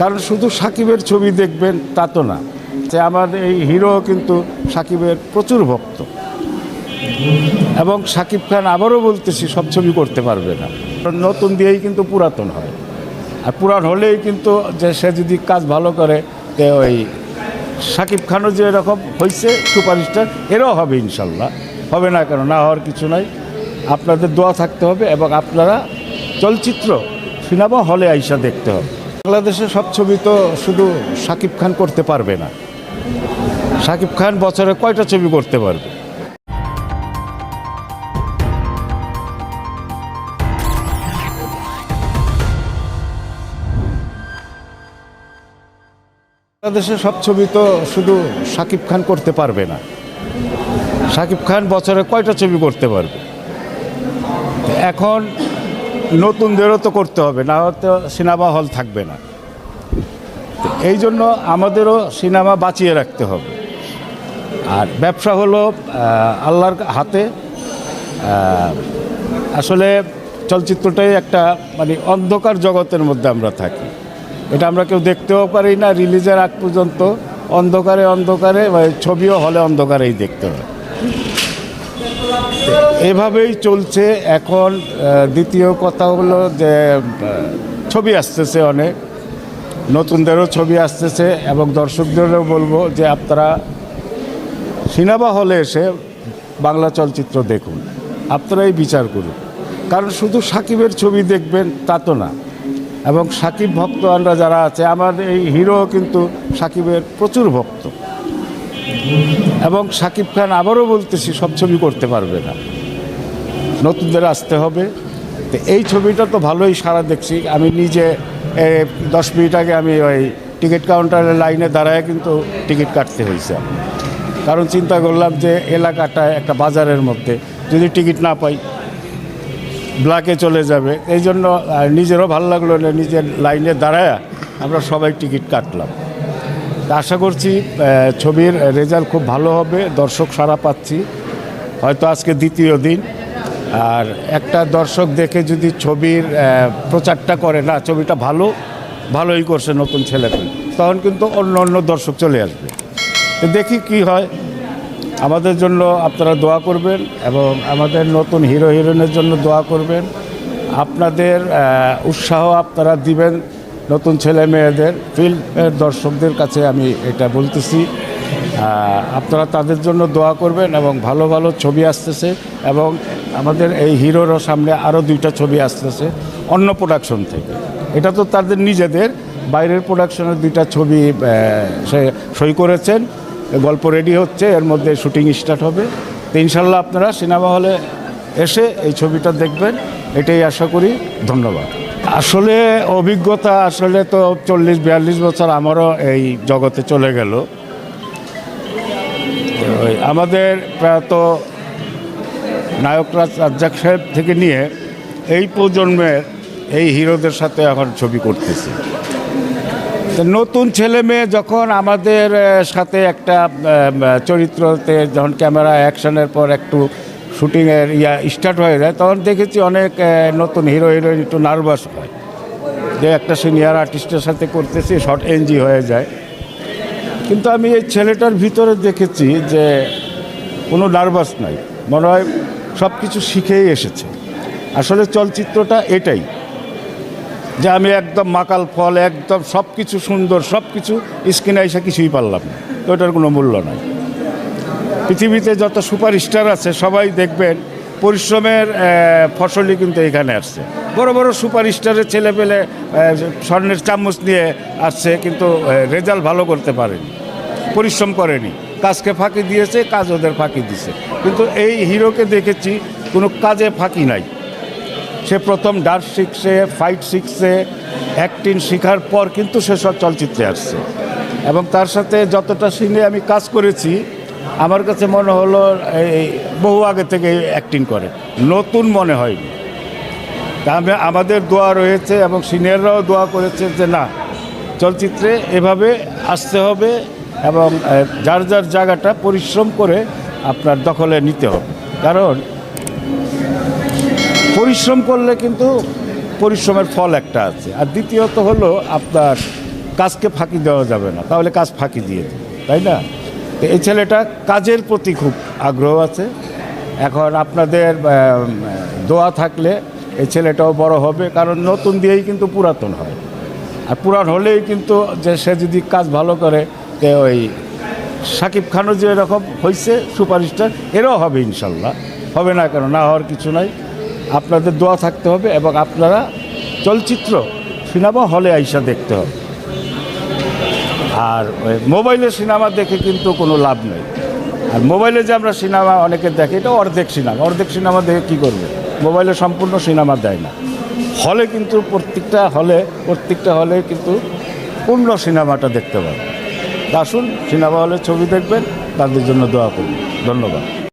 কারণ শুধু সাকিবের ছবি দেখবেন তা তো না, যে আমার এই হিরো কিন্তু সাকিবের প্রচুর ভক্ত। এবং সাকিব খান আবারও বলতেছি, সব ছবি করতে পারবে না। নতুন দিয়েই কিন্তু পুরাতন হয়। আর পুরান হলেই কিন্তু যে সে যদি কাজ ভালো করে, তে ওই সাকিব খানও যে এরকম হয়েছে সুপারস্টার, এরাও হবে ইনশাল্লাহ। হবে না কেন, না হওয়ার কিছু নাই। আপনাদের দোয়া থাকতে হবে এবং আপনারা চলচ্চিত্র, সিনেমা হলে আইসা দেখতে হবে। বাংলাদেশে সব ছবি তো শুধু সাকিব খান করতে পারবে না। সাকিব খান বছরে কয়টা ছবি করতে পারবে? বাংলাদেশে সব ছবি তো শুধু সাকিব খান করতে পারবে না। সাকিব খান বছরে কয়টা ছবি করতে পারবে? এখন নতুনদেরও তো করতে হবে, না হয়তো সিনেমা হল থাকবে না। এই জন্য আমাদেরও সিনেমা বাঁচিয়ে রাখতে হবে। আর ব্যবসা হলো আল্লাহর হাতে আসলে চলচ্চিত্রটাই একটা মানে অন্ধকার জগতের মধ্যে আমরা থাকি। এটা আমরা কেউ দেখতেও পারি না, রিলিজের আগ পর্যন্ত অন্ধকারে অন্ধকারে ছবিও হলে অন্ধকারেই দেখতে হয়। এভাবেই চলছে। এখন দ্বিতীয় কথা হলো যে ছবি আসতেছে অনেক। নতুনদেরও ছবি আসতেছে এবং দর্শকদেরও বলব যে আপনারা সিনেমা হলে এসে বাংলা চলচ্চিত্র দেখুন। আপনারাই বিচার করুন। কারণ শুধু সাকিবের ছবি দেখবেন তা তো না। এবং সাকিব ভক্ত আমরা যারা আছে, আমার এই হিরো কিন্তু সাকিবের প্রচুর ভক্ত। এবং সাকিব খান আবারও বলতেছি, সব ছবি করতে পারবে না। নতুনদের আসতে হবে। তো এই ছবিটা তো ভালোই সারা দেখছি। আমি নিজে দশ মিনিট আগে আমি ওই টিকিট কাউন্টারের লাইনে দাঁড়ায় কিন্তু টিকিট কাটতে হয়েছে। কারণ চিন্তা করলাম যে এলাকাটা একটা বাজারের মধ্যে যদি টিকিট না পাই ব্ল্যাকে চলে যাবে। এই জন্য নিজেরও ভালো লাগল না নিজের লাইনে দাঁড়ায় আমরা সবাই টিকিট কাটলাম। আশা করছি ছবির রেজাল্ট খুব ভালো হবে, দর্শক সারা পাচ্ছি। হয়তো আজকে দ্বিতীয় দিন। আর একটা দর্শক দেখে যদি ছবির প্রচারটা করে, না, ছবিটা ভালো, ভালোই করছে নতুন ছেলেপেলে তখন কিন্তু অন্য অন্য দর্শক চলে আসবে। দেখি কি হয়। আমাদের জন্য আপনারা দোয়া করবেন এবং আমাদের নতুন হিরো হিরোইনের জন্য দোয়া করবেন। আপনাদের উৎসাহ আপনারা দিবেন নতুন ছেলে মেয়েদের ফিল্মের দর্শকদের কাছে আমি এটা বলতেছি। আপনারা তাদের জন্য দোয়া করবেন এবং ভালো ভালো ছবি আসতেছে এবং আমাদের এই হিরোরও সামনে আরও দুইটা ছবি আসতেছে অন্য প্রোডাকশন থেকে। এটা তো তাদের নিজেদের, বাইরের প্রোডাকশনের দুইটা ছবি সে সই করেছেন। গল্প রেডি হচ্ছে, এর মধ্যে শুটিং স্টার্ট হবে। তো ইনশাল্লাহ আপনারা সিনেমা হলে এসে এই ছবিটা দেখবেন, এটাই আশা করি। ধন্যবাদ। আসলে অভিজ্ঞতা আসলে তো চল্লিশ, বিয়াল্লিশ বছর আমারও এই জগতে চলে গেল। আমাদের প্রায়ত নায়করাজ রাজ্জাক সাহেব থেকে নিয়ে এই প্রজন্মের এই হিরোদের সাথে এখন ছবি করতেছি। নতুন ছেলে মেয়ে যখন আমাদের সাথে একটা চরিত্রতে যখন ক্যামেরা অ্যাকশনের পর একটু শুটিংয়ের ইয়া স্টার্ট হয়ে যায়, তখন দেখেছি অনেক নতুন হিরো হিরোইন একটু নার্ভাস হয়। যে একটা সিনিয়র আর্টিস্টের সাথে করতেছি শর্ট এনজি হয়ে যায়। কিন্তু আমি এই ছেলেটার ভিতরে দেখেছি যে কোনো নার্ভাস নাই। মনে হয় সব কিছু শিখেই এসেছে। আসলে চলচ্চিত্রটা এটাই। যে আমি একদম মাকাল ফল, একদম সব কিছু সুন্দর সব কিছু স্ক্রিনে এসে কিছুই পারলাম না। তো ওটার কোনো মূল্য নাই। পৃথিবীতে যত সুপারস্টার আছে, সবাই দেখবেন পরিশ্রমের ফসলই কিন্তু এখানে আসছে। বড় বড় সুপারস্টারের ছেলে পেলে স্বর্ণের চামচ নিয়ে আসছে, কিন্তু রেজাল্ট ভালো করতে পারেনি, পরিশ্রম করেনি। কাজকে ফাঁকি দিয়েছে, কাজ ওদের ফাঁকি দিছে। কিন্তু এই হিরোকে দেখেছি, কোনো কাজে ফাঁকি নাই। সে প্রথম ডান্স শিখছে ফাইট শিখছে অ্যাক্টিং শেখার পর কিন্তু সে সব চলচ্চিত্রে আসছে। এবং তার সাথে যতটা সিনে আমি কাজ করেছি আমার কাছে মনে হলো এই বহু আগে থেকে অ্যাক্টিং করে। নতুন মনে হয়নি। আমি- আমাদের দোয়া রয়েছে এবং সিনিয়ররাও দোয়া করেছে যে না, চলচ্চিত্রে এভাবে আসতে হবে এবং যার যার জায়গাটা পরিশ্রম করে আপনার দখলে নিতে হবে। কারণ পরিশ্রম করলে কিন্তু পরিশ্রমের ফল একটা আছে। আর দ্বিতীয়ত হলো আপনার কাজকে ফাঁকি দেওয়া যাবে না। তাহলে কাজ ফাঁকি দিয়ে তাই না? তো এই ছেলেটা কাজের প্রতি খুব আগ্রহ আছে। এখন আপনাদের দোয়া থাকলে এই ছেলেটাও বড় হবে, কারণ নতুন দিয়েই কিন্তু পুরাতন হয়। আর পুরান হলেই কিন্তু যে সে যদি কাজ ভালো করে, তে ওই সাকিব খানও যে এরকম হয়েছে সুপারস্টার, এরাও হবে ইনশাল্লাহ। হবে না কেন, না হওয়ার কিছু নাই। আপনাদের দোয়া থাকতে হবে এবং আপনারা চলচ্চিত্র, সিনেমা হলে আইসা দেখতে হবে। আর মোবাইলে সিনেমা দেখে কিন্তু কোনো লাভ নেই। আর মোবাইলে যে আমরা সিনেমা অনেকে দেখে, এটা অর্ধেক সিনেমা। অর্ধেক সিনেমা দেখে কী করবে? মোবাইলে সম্পূর্ণ সিনেমা দেয় না। হলে কিন্তু প্রত্যেকটা হলে প্রত্যেকটা হলে কিন্তু পূর্ণ সিনেমাটা দেখতে পাবে। আসুন, সিনেমা হলে ছবি দেখবেন, তাদের জন্য দোয়া করুন। ধন্যবাদ।